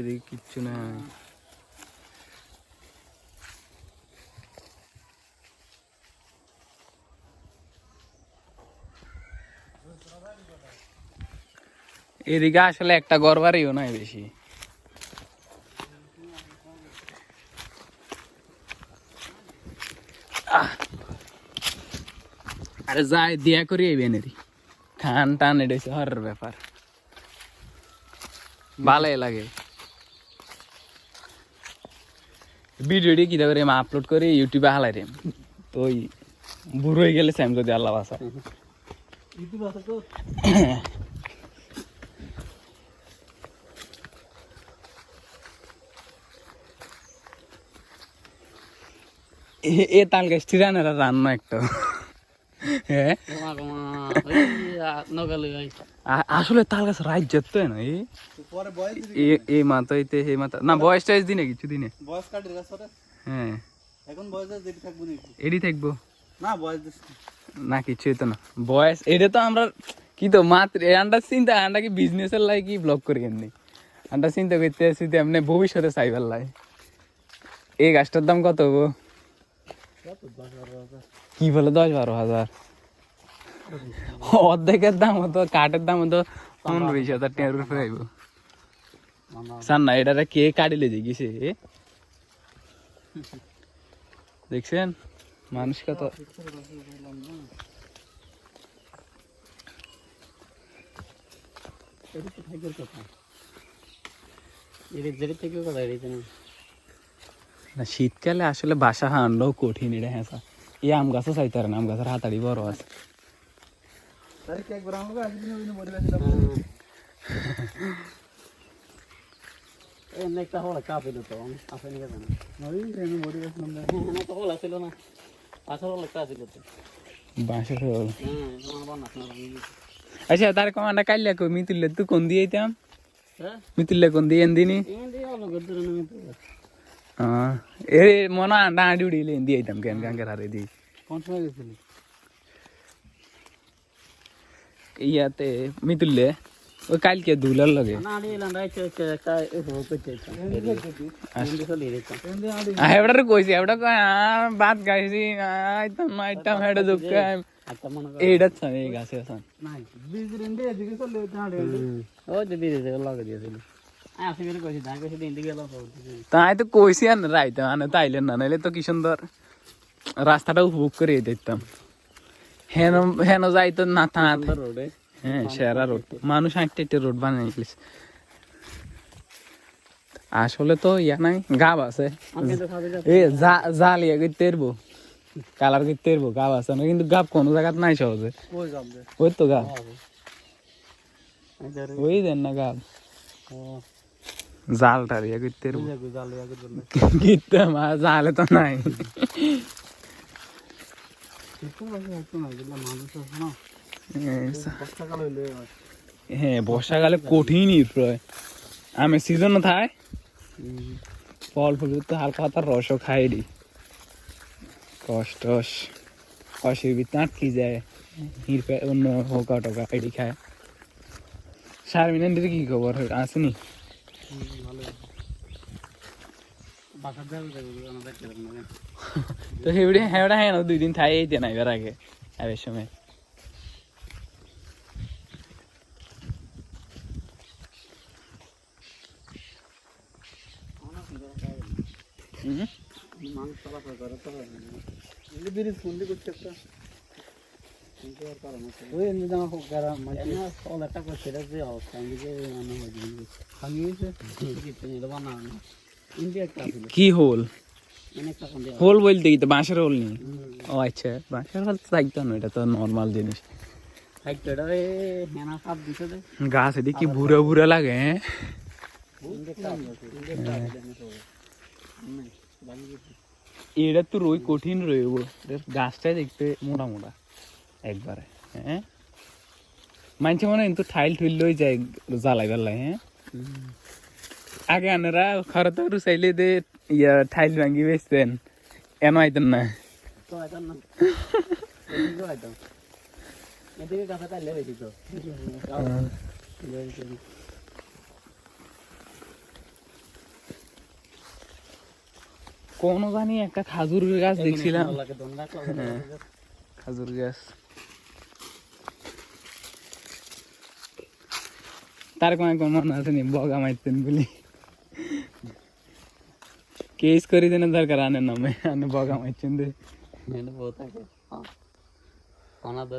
এদিকে কিচ্ছু নাই এদিকে আসলে একটা গড়বারইও নাই বেশি! আরে যাই, দিয়া করি আইবেন এরি খান টান, এটা হরের ব্যাপার। ভালোই লাগে। ভিডিওটি কি করে আমি আপলোড করে ইউটিউবে হালাই রে তো ওই বুড়ো হয়ে গেলে স্যাম যদি আল্লাহ বাসা। এ- তাল গাছ টিরানের রান্না একটা। আসলে তার গাছ রাইত যেত না এই? মাথা হইতে এই মাথা। না বয়স টয়স দিনে কিছু দিনে। বয়স কাটের হ্যাঁ। এখন বয়স থাকব এডি থাকব। না বয়স না। কিছু হইতো না। বয়স এটা তো আমরা কি তো মাত্র আন্ডার চিন্তা আন্ডা কি বিজনেসের লাই কি ব্লগ করি এমনি? আন্ডার চিন্তা করতে আসি ভবিষ্যতে চাইবার লাই। এই গাছটার দাম কত গো? কি বলে? দশ বারো হাজার। অর্ধেকের দাম হতো, কাঠের দাম হতো পনেরো বিশ হাজার টাকার উপরে আইব সান না এটা কে কাটিলে দেখিছে দেখছেন? মানুষ কত। এটি তো থাকার কথা এটি যেটি থেকে কথা এটি না শীতকালে আসলে বাসা হান্ডাও কঠিন এটা হ্যাঁ স্যার। এই আম গাছও চাইতে পারে না আম গাছের হাতাড়ি বড় আছে। একটা হল কাপে না তো ছিল না আসল হল একটা ছিল তো বাঁশের হল আচ্ছা তার কমান্ডা কাইলে কই মিতুলে তুই কোন দিয়ে আইতাম। হ্যাঁ? মিতুলে কোন দিয়ে এন্দিনি এমনি হল গদর না তো হ্যাঁ এ মনে আন্ডা আঁটি উড়িলে এন্দি আইতাম কেন গাঙ্গের হারে দিই কোন সময় গেছিলি ইয়াতে মিতুলে ওই কালকে দুলার লগে না আড়ি এলাম রাইতে একটা এসব করতে এমনি চলে যেতাম এমনি তাই তো কইছি আর রাইতাম আনে তাইলেন না নাইলে তো কি সুন্দর। রাস্তাটা উপভোগ করে দিতাম হেন হেন যাইতো না থা রোডে হ্যাঁ সেরা রোড মানুষ হাঁটতে হাঁটতে রোড বানিয়ে গেলিস আসলে তো ইয়া নাই গাব আছে। এ জা- জাল ইয়া করতে পারব কালার করতে পারব গাব আছে না কিন্তু গাব কোনো জায়গাত নাই সহজে। ওই তো গাব। ওই দেন না গাব। ও জালটার ইয়া করতে পারব বুঝা গুজাল লাগা জন্য কিন্তু আমার জালে তো নাই। হ্যাঁ, বর্ষাকাল কঠিনই প্রায়। আমি সিজন থাই। ফল ফুল তো হালকা হালকা রসও খাই দি কষ্ট ভিতরে আটকে যায়। হিরপে অন্য হোকা টোকা এডি খায়। সার শারমিনের কি খবর? আসেনি তো হেবড়ে হেবড়া হ্যাঁ দুই দিন থাই এই দেন এবার আগে আবের সময়। হুম? মানুষ চলাফেরা করে তো ব্রিজ বন্দি করছে একটা করছে না কি হোল? হোল বলতে কি? তো বাঁশের হোল নেই? ও আচ্ছা বাঁশের হোল থাকতো না এটা তো নর্মাল জিনিস। এটা গাছ এদিকে কি বুড়া বুড়া লাগে হ্যাঁ? ভাঙি এটা তো রই কঠিন রইব গাছটা দেখতে মোটা মোটা। একবারে হ্যাঁ? মানছে মনে কিন্তু ঠাইল ঠুইল লই যায় জ্বালাই বেলাই হ্যাঁ? আগে আনারা খরা তো রুসাইলে দে ইয়া ঠাইল ভাঙ্গি বেচতেন। এন আইতেন না। কোনো জানি একটা খাজুর গাছ দেখছিলাম হ্যাঁ। খাজুর গাছ। তার কোনো কোন মনে আছে নি বগা মাইতেন বলি কেস করে দেন